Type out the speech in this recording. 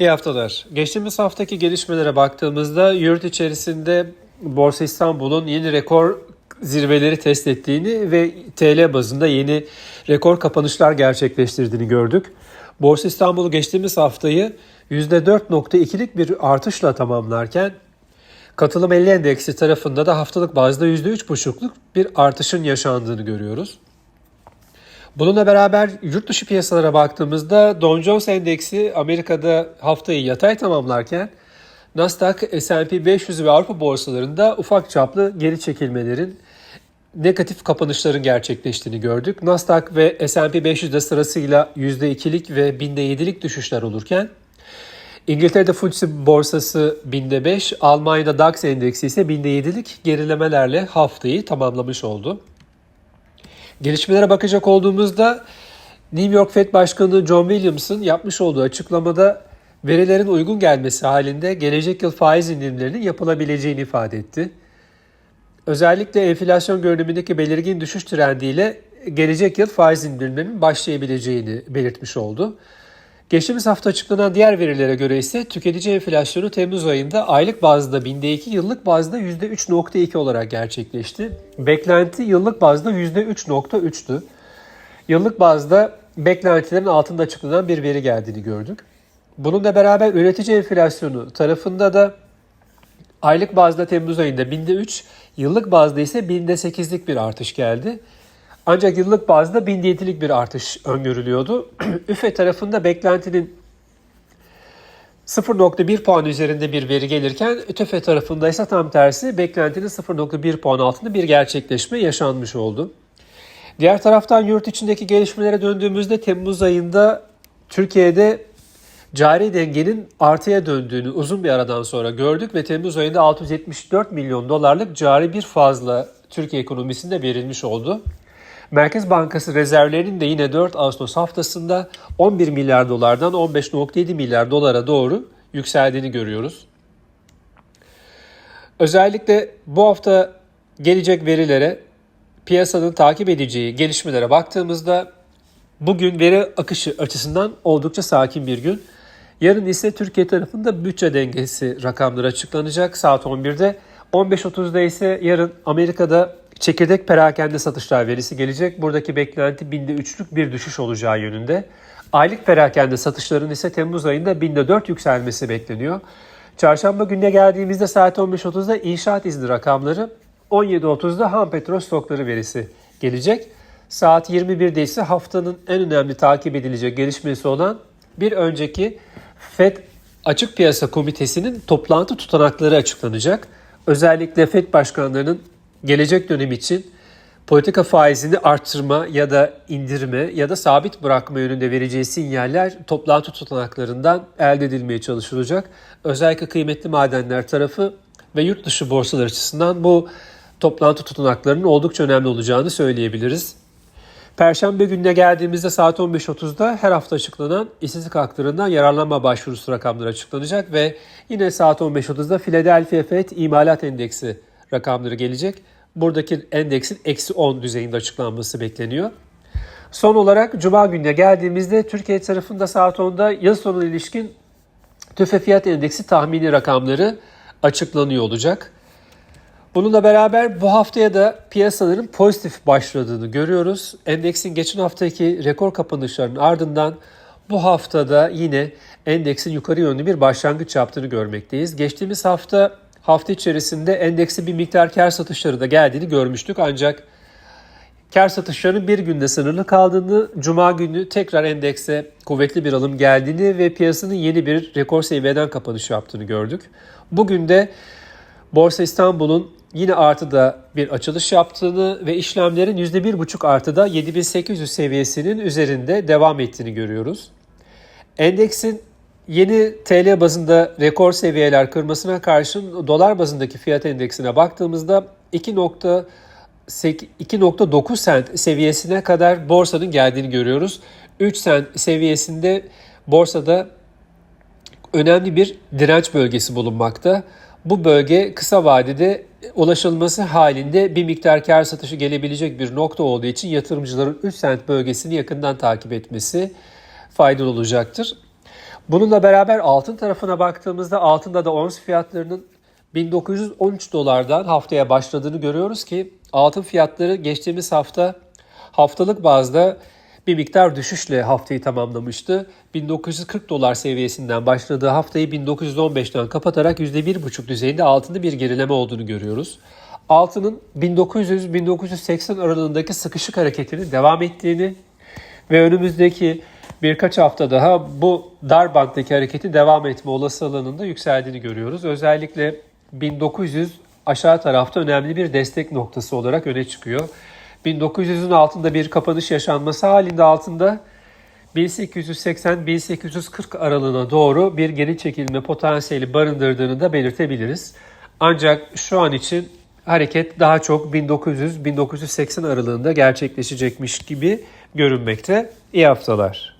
İyi haftalar. Geçtiğimiz haftaki gelişmelere baktığımızda yurt içerisinde Borsa İstanbul'un yeni rekor zirveleri test ettiğini ve TL bazında yeni rekor kapanışlar gerçekleştirdiğini gördük. Borsa İstanbul geçtiğimiz haftayı %4.2'lik bir artışla tamamlarken katılım 50 endeksi tarafında da haftalık bazda %3.5'luk bir artışın yaşandığını görüyoruz. Bununla beraber yurt dışı piyasalara baktığımızda Dow Jones Endeksi Amerika'da haftayı yatay tamamlarken Nasdaq, S&P 500 ve Avrupa borsalarında ufak çaplı geri çekilmelerin negatif kapanışların gerçekleştiğini gördük. Nasdaq ve S&P 500'de sırasıyla %2'lik ve binde %7'lik düşüşler olurken İngiltere'de FTSE borsası binde 5, Almanya'da DAX endeksi ise binde %7'lik gerilemelerle haftayı tamamlamış oldu. Gelişmelere bakacak olduğumuzda New York Fed Başkanı John Williams'ın yapmış olduğu açıklamada verilerin uygun gelmesi halinde gelecek yıl faiz indirimlerinin yapılabileceğini ifade etti. Özellikle enflasyon görünümündeki belirgin düşüş trendiyle gelecek yıl faiz indirimlerinin başlayabileceğini belirtmiş oldu. Geçtiğimiz hafta açıklanan diğer verilere göre ise tüketici enflasyonu Temmuz ayında aylık bazda binde 2, yıllık bazda %3.2 olarak gerçekleşti. Beklenti yıllık bazda %3.3'tü. Yıllık bazda beklentilerin altında açıklanan bir veri geldiğini gördük. Bununla beraber üretici enflasyonu tarafında da aylık bazda Temmuz ayında binde 3, yıllık bazda ise binde 8'lik bir artış geldi. Ancak yıllık bazda 1007'lik bir artış öngörülüyordu. üfe tarafında beklentinin 0.1 puan üzerinde bir veri gelirken ÜTFE tarafında ise tam tersi beklentinin 0.1 puan altında bir gerçekleşme yaşanmış oldu. Diğer taraftan yurt içindeki gelişmelere döndüğümüzde Temmuz ayında Türkiye'de cari dengenin artıya döndüğünü uzun bir aradan sonra gördük ve Temmuz ayında 674 milyon dolarlık cari bir fazla Türkiye ekonomisinde verilmiş oldu. Merkez Bankası rezervlerinin de yine 4 Ağustos haftasında 11 milyar dolardan 15.7 milyar dolara doğru yükseldiğini görüyoruz. Özellikle bu hafta gelecek verilere piyasanın takip edeceği gelişmelere baktığımızda bugün veri akışı açısından oldukça sakin bir gün. Yarın ise Türkiye tarafında bütçe dengesi rakamları açıklanacak saat 11'de. 15.30'da ise yarın Amerika'da çekirdek perakende satışlar verisi gelecek. Buradaki beklenti binde üçlük bir düşüş olacağı yönünde. Aylık perakende satışların ise Temmuz ayında binde 4 yükselmesi bekleniyor. Çarşamba gününe geldiğimizde saat 15.30'da inşaat izni rakamları, 17.30'da ham petrol stokları verisi gelecek. Saat 21'de ise haftanın en önemli takip edilecek gelişmesi olan bir önceki FED Açık Piyasa Komitesi'nin toplantı tutanakları açıklanacak. Özellikle FED başkanlarının gelecek dönem için politika faizini arttırma ya da indirme ya da sabit bırakma yönünde vereceği sinyaller toplantı tutanaklarından elde edilmeye çalışılacak. Özellikle kıymetli madenler tarafı ve yurt dışı borsalar açısından bu toplantı tutanaklarının oldukça önemli olacağını söyleyebiliriz. Perşembe gününe geldiğimizde saat 15.30'da her hafta açıklanan işsizlik haklarından yararlanma başvurusu rakamları açıklanacak ve yine saat 15.30'da Philadelphia Fed imalat endeksi rakamları gelecek. Buradaki endeksin eksi 10 düzeyinde açıklanması bekleniyor. Son olarak Cuma gününe geldiğimizde Türkiye tarafında saat 10'da yıl sonuna ilişkin tüfe fiyat endeksi tahmini rakamları açıklanıyor olacak. Bununla beraber bu haftaya da piyasaların pozitif başladığını görüyoruz. Endeksin geçen haftaki rekor kapanışlarının ardından bu haftada yine endeksin yukarı yönlü bir başlangıç yaptığını görmekteyiz. Geçtiğimiz hafta hafta içerisinde endeksi bir miktar kar satışları da geldiğini görmüştük. Ancak kar satışlarının bir günde sınırlı kaldığını, cuma günü tekrar endekse kuvvetli bir alım geldiğini ve piyasanın yeni bir rekor seviyeden kapanış yaptığını gördük. Bugün de Borsa İstanbul'un yine artıda bir açılış yaptığını ve işlemlerin %1,5 artıda 7800 seviyesinin üzerinde devam ettiğini görüyoruz. Endeksin yeni TL bazında rekor seviyeler kırmasına karşın dolar bazındaki fiyat endeksine baktığımızda 2.9 sent seviyesine kadar borsanın geldiğini görüyoruz. 3 sent seviyesinde borsada önemli bir direnç bölgesi bulunmakta. Bu bölge kısa vadede ulaşılması halinde bir miktar kar satışı gelebilecek bir nokta olduğu için yatırımcıların 3 sent bölgesini yakından takip etmesi faydalı olacaktır. Bununla beraber altın tarafına baktığımızda altında da ons fiyatlarının 1913 dolardan haftaya başladığını görüyoruz ki altın fiyatları geçtiğimiz hafta haftalık bazda bir miktar düşüşle haftayı tamamlamıştı. 1940 dolar seviyesinden başladığı haftayı 1915'ten kapatarak %1,5 düzeyinde altında bir gerileme olduğunu görüyoruz. Altının 1900-1980 aralığındaki sıkışık hareketinin devam ettiğini ve önümüzdeki birkaç hafta daha bu dar banttaki hareketin devam etme olasılığının da yükseldiğini görüyoruz. Özellikle 1900 aşağı tarafta önemli bir destek noktası olarak öne çıkıyor. 1900'ün altında bir kapanış yaşanması halinde altında 1880-1840 aralığına doğru bir geri çekilme potansiyeli barındırdığını da belirtebiliriz. Ancak şu an için hareket daha çok 1900-1980 aralığında gerçekleşecekmiş gibi görünmekte. İyi haftalar.